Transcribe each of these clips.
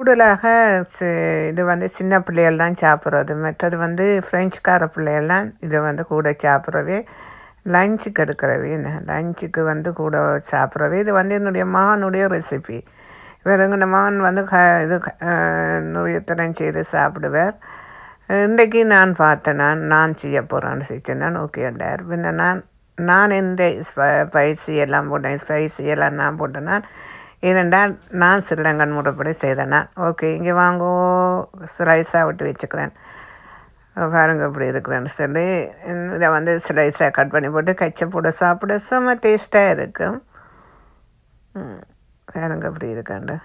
கூடுதலாக இது வந்து சின்ன பிள்ளைகள் தான் சாப்பிட்றது. மற்றது வந்து ஃப்ரெஞ்சுக்கார பிள்ளைகள்லாம் இதை வந்து கூட சாப்பிட்றவே லஞ்சுக்கு எடுக்கிறவே லஞ்சுக்கு வந்து கூட சாப்பிட்றவே இது வந்து என்னுடைய மகனுடைய ரெசிபி வேறு எங்கள் மகன் வந்து க இது க- செய்து சாப்பிடுவார். இன்றைக்கு நான் பார்த்தேன் நான் நான் செய்ய போகிறேன்னு செஞ்சேன் நான் ஓகேண்டார் பின்ன நான் நான் இந்த ஸ்பைசி எல்லாம் போட்டேன். ஸ்பைசி எல்லாம் நான் போட்டேன். நான் ஏனென்றால் நான் ஸ்ரீலங்கன் முறைப்படி செய்தேன்? நான் ஓகே இங்கே வாங்கோ ஸ்லைஸாக விட்டு வச்சுக்கிறேன். பாருங்க இப்படி இருக்குதுன்னு சொல்லி இதை வந்து ஸ்லைஸாக கட் பண்ணி போட்டு கச்சை போட சாப்பிட செம்ம டேஸ்ட்டாக இருக்கும் பாருங்க இப்படி இருக்காண்டு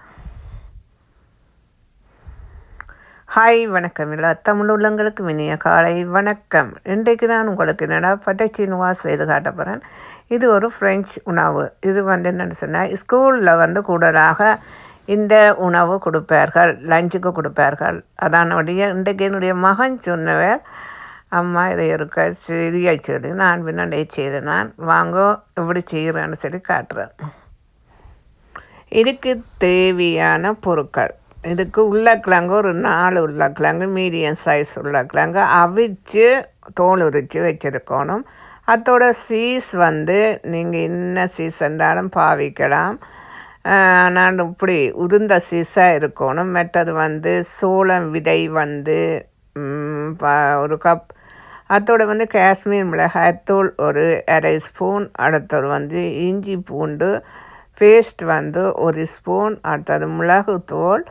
ஹாய் வணக்கம். எல்லா தமிழ் உள்ளங்களுக்கு இனிய காலை வணக்கம். இன்றைக்கு நான் உங்களுக்கு என்னடா பட்டச்சினுவா செய்து காட்ட போகிறேன் இது ஒரு ஃப்ரெஞ்சு உணவு. இது வந்து என்னென்னு சொன்னால் ஸ்கூலில் வந்து கூடுதலாக இந்த உணவு கொடுப்பார்கள் லஞ்சுக்கு கொடுப்பார்கள். அதானுடைய இன்றைக்கு என்னுடைய மகன் சொன்னவர் அம்மா இதை இருக்க சிறிய சொல்லி. நான் பின்னாடி செய்து நான் வாங்கோ எப்படி செய்கிறேன்னு சொல்லி காட்டுறேன். இதுக்கு தேவையான பொருட்கள். இதுக்கு உருளைக்கிழங்கு ஒரு நாலு உருளைக்கிழங்கு மீடியம் சைஸ் உருளைக்கிழங்கு அவிச்சு தோல் உரித்து வச்சுருக்கணும். அதோட சீஸ் வந்து நீங்கள் என்ன சீஸ் இருந்தாலும் பாவிக்கலாம். ஆனால் இப்படி உருந்த சீஸாக இருக்கணும். மற்றது வந்து சோளம் விதை வந்து ப- ஒரு கப் அதோட வந்து காஷ்மீர் மிளகாய்த்தூள் ஒரு அரை ஸ்பூன் அடுத்தது வந்து இஞ்சி பூண்டு பேஸ்ட் வந்து ஒரு ஸ்பூன் அடுத்தது மிளகுத்தூள்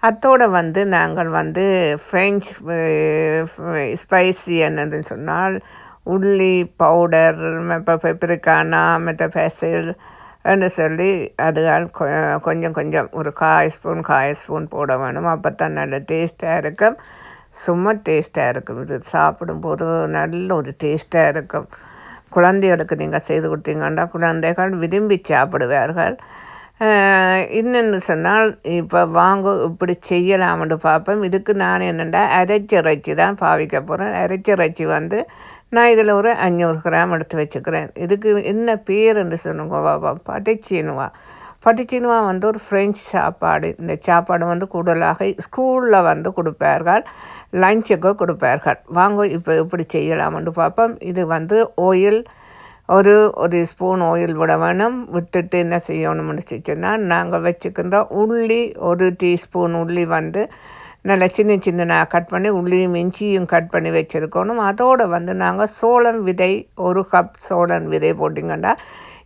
அத்தோடு வந்து நாங்கள் வந்து ஃப்ரெஞ்ச் ஸ்பைசி என்னதுன்னு சொன்னால் உள்ளி பவுடர் இப்போ பெப்பரிக்கானா மற்ற என்று சொல்லி அதுகள் கொ- கொஞ்சம் கொஞ்சம் ஒரு காய் ஸ்பூன் காய் ஸ்பூன் போட வேணும். அப்போ தான் நல்ல டேஸ்ட்டாக இருக்கும். சும்மா டேஸ்ட்டாக இருக்கும். இது சாப்பிடும்போது நல்ல ஒரு டேஸ்ட்டாக இருக்கும். குழந்தைகளுக்கு நீங்கள் செய்து கொடுத்தீங்கன்னா குழந்தைகள் விரும்பி சாப்பிடுவார்கள். இன்னென்னு சொன்னால் இப்போ வாங்க இப்படி செய்யலாம்னு பார்ப்போம். இதுக்கு நான் என்னென்னா அரைச்சிறைச்சி தான் பாவிக்க போகிறேன் அரைச்சிறைச்சி வந்து நான் இதில் ஒரு அஞ்சூறு கிராம் எடுத்து வச்சுக்கிறேன். இதுக்கு என்ன பேருன்னு சொல்லுங்க பாப்பா பட்டிச்சீனுவா. பட்டிச்சீனுவா வந்து ஒரு ஃப்ரெஞ்ச் சாப்பாடு. இந்த சாப்பாடு வந்து கூடுதலாக ஸ்கூலில் வந்து கொடுப்பார்கள் லஞ்சுக்கு கொடுப்பார்கள். வாங்க இப்போ எப்படி செய்யலாம்னு பார்ப்போம். இது வந்து ஆயில் ஒரு ஒரு ஸ்பூன் ஆயில் விட வேணும். விட்டுட்டு என்ன செய்யணும்னு சொன்னால் நாங்கள் வச்சுக்கின்ற உள்ளி ஒரு டீஸ்பூன் உள்ளி வந்து நல்லா சின்ன சின்னதாக கட் பண்ணி உள்ளியும் இஞ்சியும் கட் பண்ணி வச்சுருக்கணும். அதோடு வந்து நாங்கள் சோளம் விதை ஒரு கப் சோளம் விதை போட்டிங்கன்னா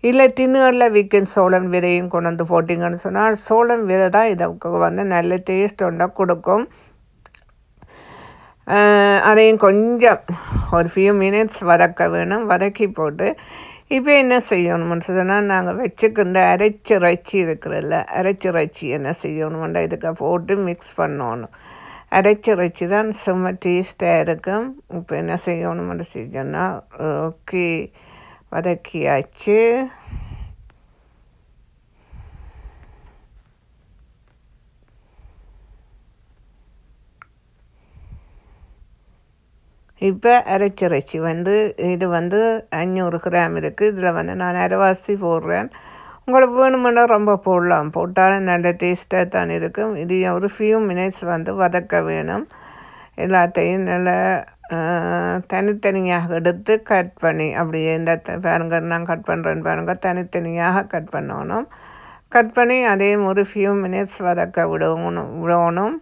இல்லை டின்னுகளில் விற்கும் சோளம் விதையும் கொண்டு வந்து போட்டிங்கன்னு சொன்னால் சோளம் விதை தான் இதுக்கு வந்து நல்ல டேஸ்ட் ஒன்றா கொடுக்கும். அதையும் கொஞ்சம் ஒரு ஃபியூ மினிட்ஸ் வதக்க வேணும். வதக்கி போட்டு இப்போ என்ன செய்யணும்னு சொன்னால் நாங்கள் வச்சுக்கின்ற அரைச்சி இறைச்சி இருக்கிறதில்ல அரைச்சி இறைச்சி என்ன செய்யணுமெண்டா இதுக்கு போட்டு மிக்ஸ் பண்ணணும். அரைச்சி இறைச்சி தான் சும்மா டேஸ்ட்டாக இருக்கும். இப்போ என்ன செய்யணும்னு சொன்னால் ஓகே வதக்கியாச்சு. இப்போ அரைச்சிறைச்சி. வந்து இது வந்து அஞ்சூறு கிராம் இருக்குது இதில் வந்து நான் அரைவாசி போடுறேன். உங்களுக்கு வேணுமென்னா ரொம்ப போடலாம். போட்டாலும் நல்ல டேஸ்ட்டாக தான் இருக்கும். இது ஒரு ஃபியூ மினிட்ஸ் வந்து வதக்க வேணும். எல்லாத்தையும் நல்லா தனித்தனியாக எடுத்து கட் பண்ணி அப்படி இந்த பாருங்க நான் கட் பண்ணுறேன்னு பாருங்க. தனித்தனியாக கட் பண்ணணும். கட் பண்ணி அதையும் ஒரு ஃபியூ மினிட்ஸ் வதக்க விடணும் விடணும்.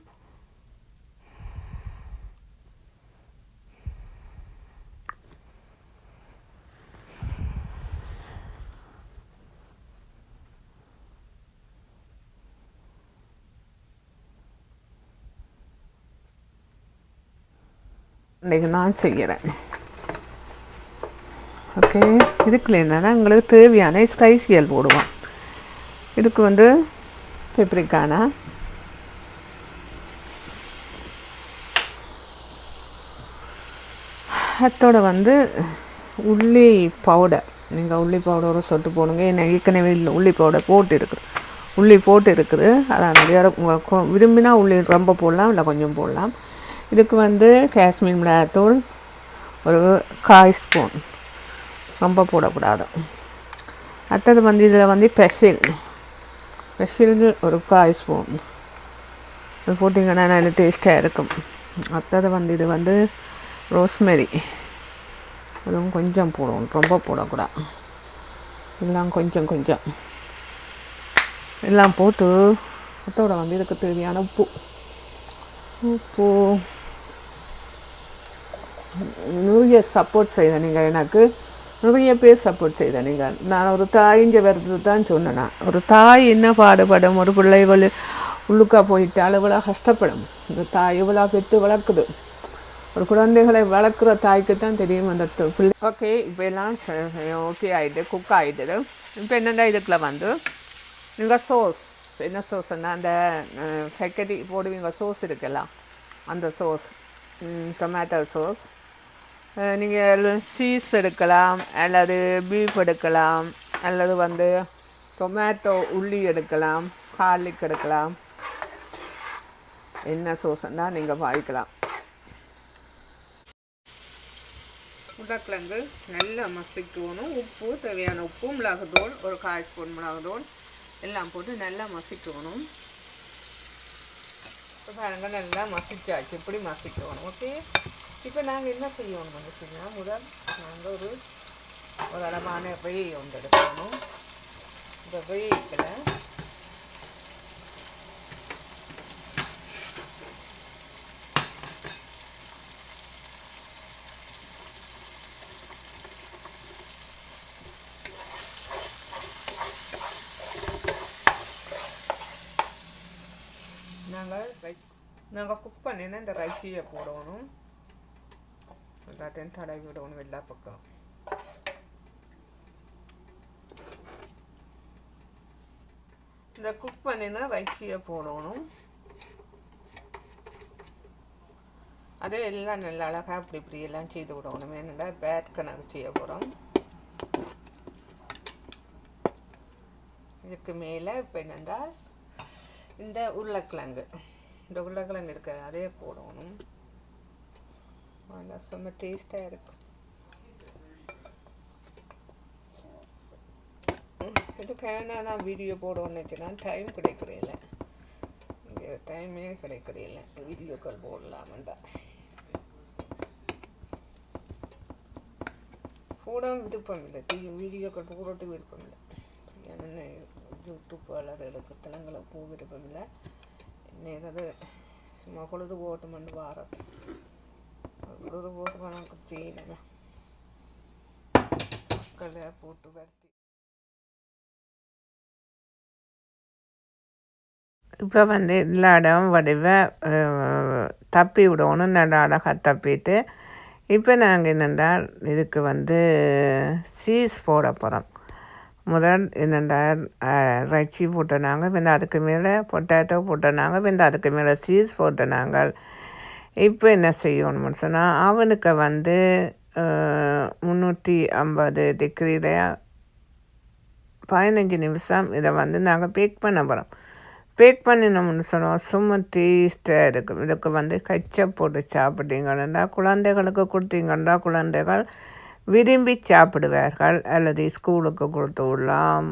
இன்றைக்கு நான் செய்கிறேன் ஓகே இதுக்குள்ள என்னென்னா எங்களுக்கு தேவையான ஸ்பைசியல் போடுவோம் இதுக்கு வந்து பெப்ரிக்கானா அத்தோட வந்து உள்ளி பவுடர் நீங்கள் உள்ளி பவுடர் ஒரு சொட்டு போடுங்க. என்ன ஏற்கனவே இல்லை உள்ளி பவுடர் போட்டு இருக்குது உள்ளி போட்டு இருக்குது. அதான் நிறைய கொ- விரும்பினா உள்ளி ரொம்ப போடலாம் இல்லை கொஞ்சம் போடலாம். இதுக்கு வந்து காஷ்மீர் மிளகாத்தூள் ஒரு காய் ஸ்பூன். ரொம்ப போடக்கூடாது. அடுத்தது வந்து இதில் வந்து பெசில். பெசில் ஒரு காய் ஸ்பூன். இது போட்டிங்கன்னா நல்ல டேஸ்ட்டாக இருக்கும். அடுத்தது வந்து இது வந்து ரோஸ்மெரி. அதுவும் கொஞ்சம் போடுவோம் ரொம்ப போடக்கூடாது. எல்லாம் கொஞ்சம் கொஞ்சம். எல்லாம் போட்டு அதோட வந்து இதுக்கு தேவையான உப்பு. உப்பு. நிறைய சப்போர்ட் செய்த நீங்கள் எனக்கு. நிறைய பேர் சப்போர்ட் செய்த நீங்கள் நான் ஒரு தாயிஞ்ச வருது தான் சொன்னேன் ஒரு தாய் என்ன பாடுபடும் ஒரு பிள்ளைகள் உள்ளுக்கா போயிட்டு இவ்வளோ கஷ்டப்படும். இந்த தாய் இவ்வளோ பெற்று வளர்க்குது. ஒரு குழந்தைகளை வளர்க்குற தாய்க்கு தான் தெரியும் அந்த பிள்ளை. ஓகே இப்போ எல்லாம் ஓகே ஆகிட்டு குக் ஆகிடுது இப்போ என்னென்ன இதுக்குள்ள வந்து? நீங்கள் சோஸ் என்ன சோஸ்ன்னா அந்த ஃபெக்கடி போடுவீங்க சோஸ் இருக்குல்ல? அந்த சோஸ் டொமேட்டோ சோஸ் நீங்கள் சீஸ் எடுக்கலாம் அல்லது பீஃப் எடுக்கலாம் அல்லது வந்து டொமேட்டோ உள்ளி எடுக்கலாம் கார்லிக் எடுக்கலாம். என்ன சோசன்னா நீங்கள் வாங்கிக்கலாம். உருளைக்கிழங்கு நல்லா மசிக்கணும். உப்பு தேவையான உப்பு மிளகுத்தூள் ஒரு காய் ஸ்பூன் மிளகுத்தூள் எல்லாம் போட்டு நல்லா மசிக்கணும். இப்போ பாருங்க நல்லா மசிச்சாச்சு. இப்படி மசிக்கணும். ஓகே? இப்போ நாங்கள் என்ன செய்யணும் வந்துச்சுன்னா முதல் நாங்கள் ஒரு ஒரு அளவான வெய் ஒன்று எடுக்கணும். இந்த வெய்க்கில் நாங்கள் ரை நாங்கள் குக் பண்ணினா இந்த ரைஸியை போடணும். எல்லாத்தையும் தடவி விடணும் எல்லா பக்கம் இந்த குக் பண்ணினா ரைஸியை போடணும் அதே எல்லாம் நல்லா அழகாக இப்படி இப்படி எல்லாம் செய்து விடணும் ஏன்னா பேட் கணக்கு செய்ய போகிறோம் இதுக்கு மேலே இப்போ என்னென்றால் இந்த உருளைக்கிழங்கு இந்த உருளைக்கிழங்கு இருக்க அதே போடணும் நல்லா செம்ம டேஸ்ட்டாக இருக்கும் இதுக்காக நான் வீடியோ போடணும்னு வச்சுன்னா டைம் கிடைக்கிறதில்ல இங்கே டைமே கிடைக்கிறதில்ல வீடியோக்கள் போடலாமண்டா போட விருப்பம் இல்லை டி வீடியோக்கள் போடுறதுக்கு விருப்பம் இல்லை என்ன யூடியூப் வளர்களுக்கு தளங்களை போக விருப்பம் இல்லை என்ன ஏதாவது சும்மா பொழுது போகட்டுமெண்டு வாரது பொழுது போட்டு நமக்கு செய்யலை மக்களை போட்டு வருத்தி இப்போ வந்து எல்லா இடம் வடிவ தப்பி விடணும் நல்லா அழகாக தப்பிட்டு இப்போ நாங்கள் என்னென்றால் இதுக்கு வந்து சீஸ் போட போகிறோம் முதல் என்னென்றால் இறைச்சி போட்டோம் நாங்கள் பின் அதுக்கு மேலே பொட்டேட்டோ நாங்கள் பின் அதுக்கு மேலே சீஸ் போட்டனாங்க. இப்போ என்ன செய்யணும்னு சொன்னால் அவனுக்கு வந்து முந்நூற்றி ஐம்பது டிகிரியில் பதினஞ்சு நிமிஷம் இதை வந்து நாங்கள் பேக் பண்ண போகிறோம் பேக் பண்ணினோம்னு சொன்னோம் சும்மா டேஸ்ட்டாக இருக்கும். இதுக்கு வந்து கச்சை போட்டு சாப்பிட்டீங்கன்னா குழந்தைகளுக்கு கொடுத்தீங்கன்னா குழந்தைகள் விரும்பி சாப்பிடுவார்கள். அல்லது ஸ்கூலுக்கு கொடுத்து விடலாம்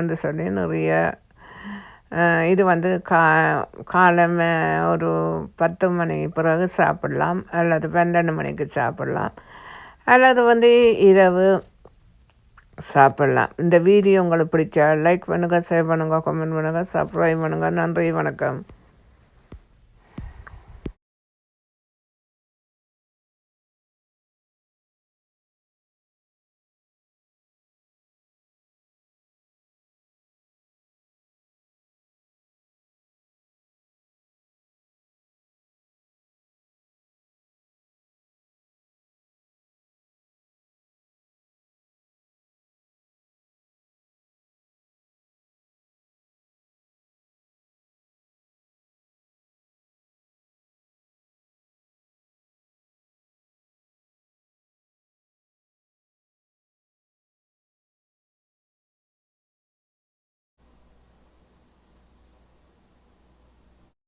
என்று சொல்லி நிறைய இது வந்து கா காலம் ஒரு பத்து மணி பிறகு சாப்பிடலாம் அல்லது பன்னெண்டு மணிக்கு சாப்பிடலாம் அல்லது வந்து இரவு சாப்பிடலாம். இந்த வீடியோ உங்களுக்கு பிடிச்சா லைக் பண்ணுங்கள் ஷேர் பண்ணுங்கள் கமெண்ட் பண்ணுங்கள் சப்ஸ்கிரைப் பண்ணுங்கள் நன்றி வணக்கம்.